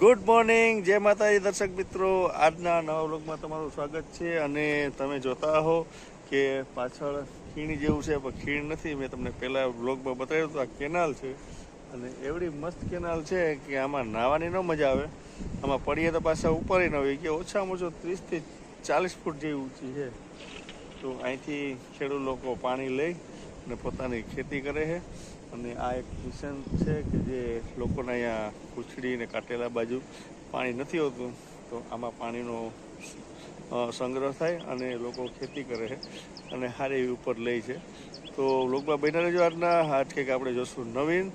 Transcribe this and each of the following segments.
Good morning જય માતાજી દર્શક મિત્રો. આજના નવા વ્લોગમાં તમારું સ્વાગત છે અને તમે જોતા હો કે પાછળ ખીણ જેવું છે, પણ ખીણ નથી. મેં તમને પહેલા વ્લોગમાં બતાવ્યું હતું, આ કેનાલ છે. અને એવડી મસ્ત કેનાલ છે કે આમાં નાહવાની ન મજા આવે. આમાં પડીએ તો પાછા ઉપર ન હોય. કે ઓછામાં ઓછું ત્રીસથી ચાલીસ ફૂટ જેવી ઊંચી છે. તો અહીંથી ખેડૂત લોકો પાણી લઈ અને પોતાની ખેતી કરે છે. અને આ એક મિશન છે કે જે લોકોને અહીંયા કુચડી ને કાટેલા બાજુ પાણી નથી હોતું, તો આમાં પાણીનો સંગ્રહ થાય અને લોકો ખેતી કરે છે અને સારી એવી ઉપર લે છે. તો લોકમાં બન્યા રહેજો આજના. આજ આપણે જોશું નવીન.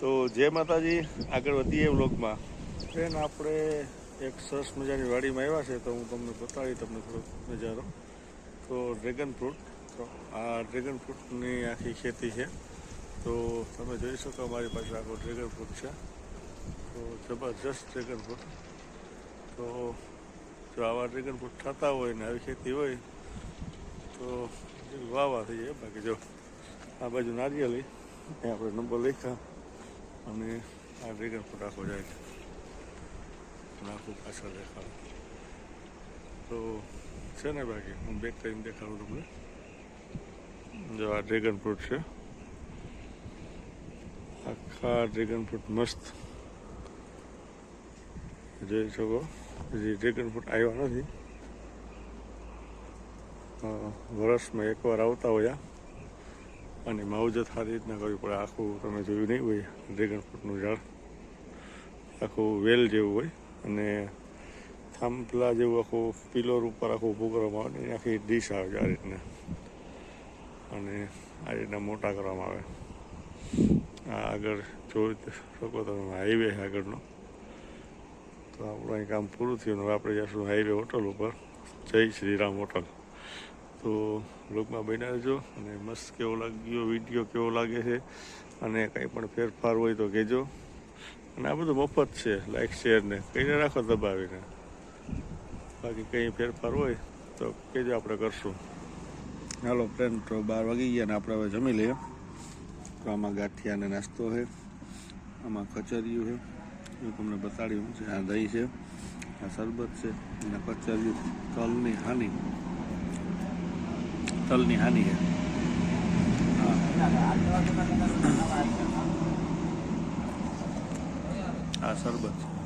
તો જય માતાજી. આગળ વધીએ વ્લોગમાં. ફ્રેન આપણે એક સરસ મજાની વાડીમાં આવ્યા છે, તો હું તમને બતાવી તમને થોડોક નજારો તો ડ્રેગન ફ્રૂટ. તો આ ડ્રેગન ફ્રૂટની આખી ખેતી છે. તો તમે જોઈ શકો અમારી પાસે આખો ડ્રેગન ફ્રૂટ છે. તો જબરજસ્ત ડ્રેગન ફ્રૂટ તો જો આવા ડ્રેગન ફ્રૂટ થતા હોય ને આવી ખેતી હોય, તો વાવા થઈ જાય. બાકી જો આ બાજુ નારિયેલી એ આપણે નંબર લખ્યા અને આ ડ્રેગન ફ્રૂટ આખો જાય છે. આખું પાછળ દેખાડો. તો છે ને બાકી, હું બેક કરીને દેખાડું તમને. જો આ ડ્રેગન ફ્રૂટ છે. આખા ડ્રેગન ફ્રૂટ મસ્ત. જોઈ શકો. હજી ડ્રેગન ફ્રૂટ આવ્યા નથી. વર્ષમાં એકવાર આવતા હોય અને માવજત સારી રીતના કરવી પડે. આખું તમે જોયું નહીં હોય ડ્રેગન ફ્રૂટનું ઝાડ. આખું વેલ જેવું હોય. અને થાંભલા જેવું આખું પિલોર ઉપર આખું ઊભું કરવામાં આવે ને આખી ડીશ આવે આ રીતના. અને આ રીતના મોટા કરવામાં આવે. આ આગળ જોઈ શકો તમે હાઈવે આગળનો. તો આપણું અહીં કામ પૂરું થયું હવે આપણે જઈશું હાઈવે હોટલ ઉપર, જય શ્રીરામ હોટલ. તો બ્લોગમાં બન્યા રહેજો અને મસ્ત કેવો લાગ્યો વીડિયો કેવો લાગે છે અને કંઈ પણ ફેરફાર હોય તો કહેજો. અને આ બધું મફત છે લાઇક શેરને કહીને રાખો દબાવીને. બાકી કંઈ ફેરફાર હોય તો કહેજો આપણે કરશું. હાલો ફ્રેન્ડ તો બાર વાગી ગયા ને આપણે હવે જમી લઈએ. તો આમાં ગાંઠિયાને નાસ્તો છે, આમાં કચરિયું છે એ તમને બતાડ્યું છે. આ દહીં છે, આ શરબત છે અને કચરિયું, તલની હાની. તલની હાની છે. આ શરબત છે.